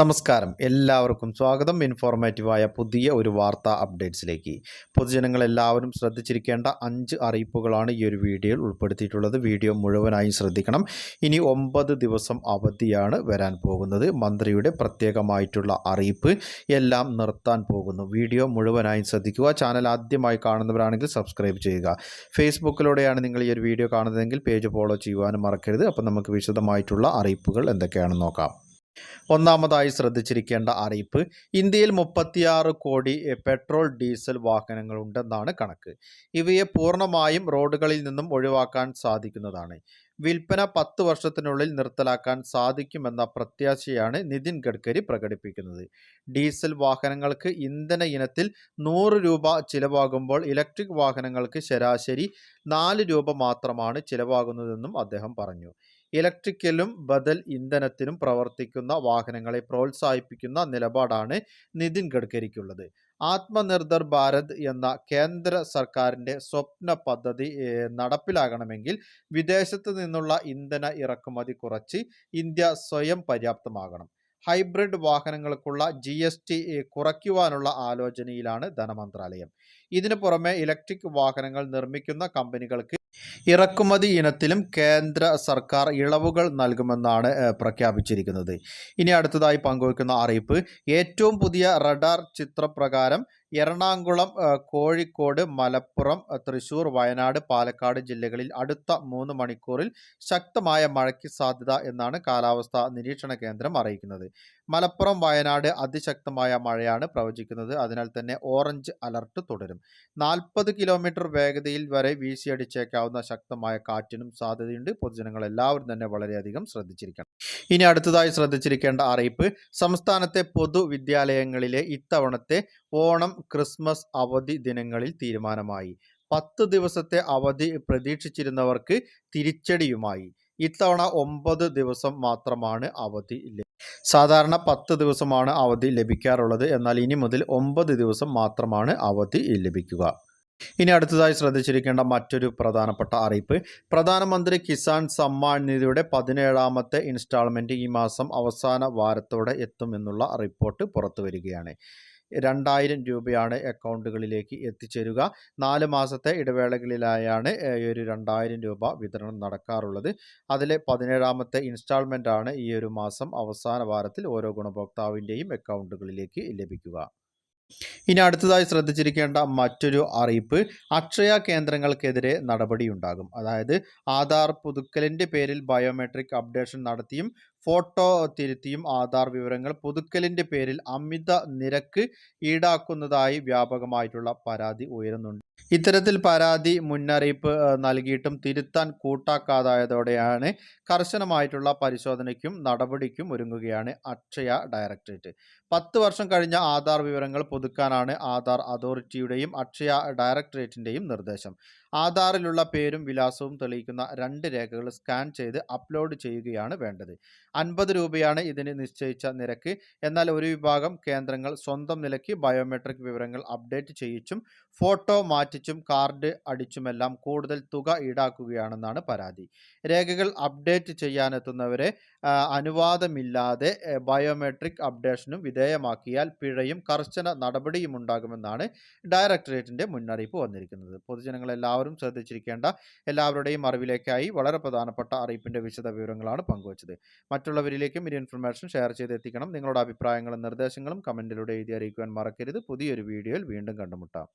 നമസ്കാരം. എല്ലാവർക്കും സ്വാഗതം. ഇൻഫോർമേറ്റീവായ പുതിയ ഒരു വാർത്താ അപ്ഡേറ്റ്സിലേക്ക്. പൊതുജനങ്ങൾ എല്ലാവരും ശ്രദ്ധിച്ചിരിക്കേണ്ട അഞ്ച് അറിയിപ്പുകളാണ് ഈ ഒരു വീഡിയോയിൽ ഉൾപ്പെടുത്തിയിട്ടുള്ളത്. വീഡിയോ മുഴുവനായി ശ്രദ്ധിക്കണം. ഇനി ഒമ്പത് ദിവസം അവധിയാണ് വരാൻ പോകുന്നത്. മന്ത്രിയുടെ പ്രത്യേകമായിട്ടുള്ള അറിയിപ്പ് എല്ലാം നിർത്താൻ പോകുന്നു. വീഡിയോ മുഴുവനായി ശ്രദ്ധിക്കുക. ചാനൽ ആദ്യമായി കാണുന്നവരാണെങ്കിൽ സബ്സ്ക്രൈബ് ചെയ്യുക. ഫേസ്ബുക്കിലൂടെയാണ് നിങ്ങൾ ഈ ഒരു വീഡിയോ കാണുന്നതെങ്കിൽ പേജ് ഫോളോ ചെയ്യുവാനും മറക്കരുത്. അപ്പോൾ നമുക്ക് വിശദമായിട്ടുള്ള അറിയിപ്പുകൾ എന്തൊക്കെയാണെന്ന് നോക്കാം. ഒന്നാമതായി ശ്രദ്ധിച്ചിരിക്കേണ്ട അറിയിപ്പ് ഇന്ത്യയിൽ മുപ്പത്തിയാറ് കോടി പെട്രോൾ ഡീസൽ വാഹനങ്ങൾ ഉണ്ടെന്നാണ് കണക്ക്. ഇവയെ പൂർണമായും റോഡുകളിൽ നിന്നും ഒഴിവാക്കാൻ സാധിക്കുന്നതാണ്. വിൽപ്പന പത്ത് വർഷത്തിനുള്ളിൽ നിർത്തലാക്കാൻ സാധിക്കുമെന്ന പ്രത്യാശയാണ് നിതിൻ ഗഡ്കരി പ്രകടിപ്പിക്കുന്നത്. ഡീസൽ വാഹനങ്ങൾക്ക് ഇന്ധന ഇനത്തിൽ നൂറ് രൂപ ചിലവാകുമ്പോൾ ഇലക്ട്രിക് വാഹനങ്ങൾക്ക് ശരാശരി നാല് രൂപ മാത്രമാണ് ചിലവാകുന്നതെന്നും അദ്ദേഹം പറഞ്ഞു. ഇലക്ട്രിക്കലും ബദൽ ഇന്ധനത്തിനും പ്രവർത്തിക്കുന്ന വാഹനങ്ങളെ പ്രോത്സാഹിപ്പിക്കുന്ന നിലപാടാണ് നിതിൻ ഗഡ്കരിക്കുള്ളത്. ആത്മനിർഭർ ഭാരത് എന്ന കേന്ദ്ര സർക്കാരിന്റെ സ്വപ്ന പദ്ധതി നടപ്പിലാകണമെങ്കിൽ വിദേശത്ത് നിന്നുള്ള ഇന്ധന ഇറക്കുമതി കുറച്ച് ഇന്ത്യ സ്വയം പര്യാപ്തമാകണം. ഹൈബ്രിഡ് വാഹനങ്ങൾക്കുള്ള ജി എസ് ടി കുറയ്ക്കുവാനുള്ള ആലോചനയിലാണ് ധനമന്ത്രാലയം. ഇതിനു പുറമെ ഇലക്ട്രിക് വാഹനങ്ങൾ നിർമ്മിക്കുന്ന കമ്പനികൾക്ക് ഇറക്കുമതി ഇനത്തിലും കേന്ദ്ര സർക്കാർ ഇളവുകൾ നൽകുമെന്നാണ് പ്രഖ്യാപിച്ചിരിക്കുന്നത്. ഇനി അടുത്തതായി പങ്കുവയ്ക്കുന്ന അറിയിപ്പ് ഏറ്റവും പുതിയ റഡാർ ചിത്രപ്രകാരം എറണാകുളം കോഴിക്കോട് മലപ്പുറം തൃശൂർ വയനാട് പാലക്കാട് ജില്ലകളിൽ അടുത്ത മൂന്ന് മണിക്കൂറിൽ ശക്തമായ മഴയ്ക്ക് സാധ്യത എന്നാണ് കാലാവസ്ഥാ നിരീക്ഷണ കേന്ദ്രം അറിയിക്കുന്നത്. മലപ്പുറം വയനാട് അതിശക്തമായ മഴയാണ് പ്രവചിക്കുന്നത്. അതിനാൽ തന്നെ ഓറഞ്ച് അലർട്ട് തുടരും. നാൽപ്പത് കിലോമീറ്റർ വേഗതയിൽ വരെ വീശിയടിച്ചേക്കാവുന്ന ശക്തമായ കാറ്റിനും സാധ്യതയുണ്ട്. പൊതുജനങ്ങൾ എല്ലാവരും തന്നെ വളരെയധികം ശ്രദ്ധിച്ചിരിക്കണം. ഇനി അടുത്തതായി ശ്രദ്ധിച്ചിരിക്കേണ്ട അറിയിപ്പ്. സംസ്ഥാനത്തെ പൊതുവിദ്യാലയങ്ങളിലെ ഇത്തവണത്തെ ഓണം ക്രിസ്മസ് അവധി ദിനങ്ങളിൽ തീരുമാനമായി. പത്ത് ദിവസത്തെ അവധി പ്രതീക്ഷിച്ചിരുന്നവർക്ക് തിരിച്ചടിയുമായി. ഇത്തവണ ഒമ്പത് ദിവസം മാത്രമാണ് അവധി സാധാരണ പത്ത് ദിവസമാണ് അവധി ലഭിക്കാറുള്ളത്. എന്നാൽ ഇനി മുതൽ ഒമ്പത് ദിവസം മാത്രമാണ് അവധി ലഭിക്കുക. ഇനി അടുത്തതായി ശ്രദ്ധിച്ചിരിക്കേണ്ട മറ്റൊരു പ്രധാനപ്പെട്ട അറിയിപ്പ്. പ്രധാനമന്ത്രി കിസാൻ സമ്മാൻ നിധിയുടെ പതിനേഴാമത്തെ ഇൻസ്റ്റാൾമെന്റ് ഈ മാസം അവസാന വാരത്തോടെ എത്തുമെന്നുള്ള റിപ്പോർട്ട് പുറത്തു വരികയാണ് രണ്ടായിരം രൂപയാണ് അക്കൗണ്ടുകളിലേക്ക് എത്തിച്ചേരുക. നാല് മാസത്തെ ഇടവേളകളിലായാണ് ഈ ഒരു രണ്ടായിരം രൂപ വിതരണം നടക്കാറുള്ളത്. അതിലെ പതിനേഴാമത്തെ ഇൻസ്റ്റാൾമെന്റാണ് ഈ ഒരു മാസം അവസാന വാരത്തിൽ ഓരോ ഗുണഭോക്താവിന്റെയും അക്കൗണ്ടുകളിലേക്ക് ലഭിക്കുക. ഇനി അടുത്തതായി ശ്രദ്ധിച്ചിരിക്കേണ്ട മറ്റൊരു അറിയിപ്പ് അക്ഷയ കേന്ദ്രങ്ങൾക്കെതിരെ നടപടിയുണ്ടാകും. അതായത് ആധാർ പുതുക്കലിന്റെ പേരിൽ ബയോമെട്രിക് അപ്ഡേഷൻ നടത്തിയും ഫോട്ടോ തിരുത്തിയും ആധാർ വിവരങ്ങൾ പുതുക്കലിന്റെ പേരിൽ അമിത നിരക്ക് ഈടാക്കുന്നതായി വ്യാപകമായിട്ടുള്ള പരാതി ഉയരുന്നുണ്ട്. ഇത്തരത്തിൽ പരാതി മുന്നറിയിപ്പ് നൽകിയിട്ടും തിരുത്താൻ കൂട്ടാക്കാതായതോടെയാണ് കർശനമായിട്ടുള്ള പരിശോധനയ്ക്കും നടപടിക്കും ഒരുങ്ങുകയാണ് അക്ഷയ ഡയറക്ടറേറ്റ്. പത്ത് വർഷം കഴിഞ്ഞ ആധാർ വിവരങ്ങൾ പുതുക്കാനാണ് ആധാർ അതോറിറ്റിയുടെയും അക്ഷയ ഡയറക്ടറേറ്റിന്റെയും നിർദ്ദേശം. ആധാറിലുള്ള പേരും വിലാസവും തെളിയിക്കുന്ന രണ്ട് രേഖകൾ സ്കാൻ ചെയ്ത് അപ്ലോഡ് ചെയ്യുകയാണ് വേണ്ടത്. അൻപത് രൂപയാണ് ഇതിന് നിശ്ചയിച്ച നിരക്ക്. എന്നാൽ ഒരു വിഭാഗം കേന്ദ്രങ്ങൾ സ്വന്തം നിലയ്ക്ക് ബയോമെട്രിക് വിവരങ്ങൾ അപ്ഡേറ്റ് ചെയ്യിച്ചും ഫോട്ടോ മാറ്റിച്ചും കാർഡ് അടിച്ചുമെല്ലാം കൂടുതൽ തുക ഈടാക്കുകയാണെന്നാണ് പരാതി. രേഖകൾ അപ്ഡേറ്റ് ചെയ്യാനെത്തുന്നവരെ അനുവാദമില്ലാതെ ബയോമെട്രിക് അപ്ഡേഷനും വിധേയമാക്കിയാൽ പിഴയും കർശന നടപടിയും ഉണ്ടാകുമെന്നാണ് ഡയറക്ടറേറ്റിന്റെ മുന്നറിയിപ്പ് വന്നിരിക്കുന്നത്. പൊതുജനങ്ങൾ എല്ലാവരും ശ്രദ്ധിച്ചിരിക്കേണ്ട എല്ലാവരുടെയും അറിവിലേക്കായി വളരെ പ്രധാനപ്പെട്ട അറിയിപ്പിന്റെ വിശദ വിവരങ്ങളാണ് പങ്കുവച്ചത്. മറ്റുള്ളവരിലേക്കും ഈ ഇൻഫർമേഷൻ ഷെയർ ചെയ്തെത്തിക്കണം. നിങ്ങളുടെ അഭിപ്രായങ്ങളും നിർദ്ദേശങ്ങളും കമന്റിലൂടെ എഴുതി അറിയിക്കുവാൻ മറക്കരുത്. പുതിയൊരു വീഡിയോയിൽ വീണ്ടും കണ്ടുമുട്ടാം.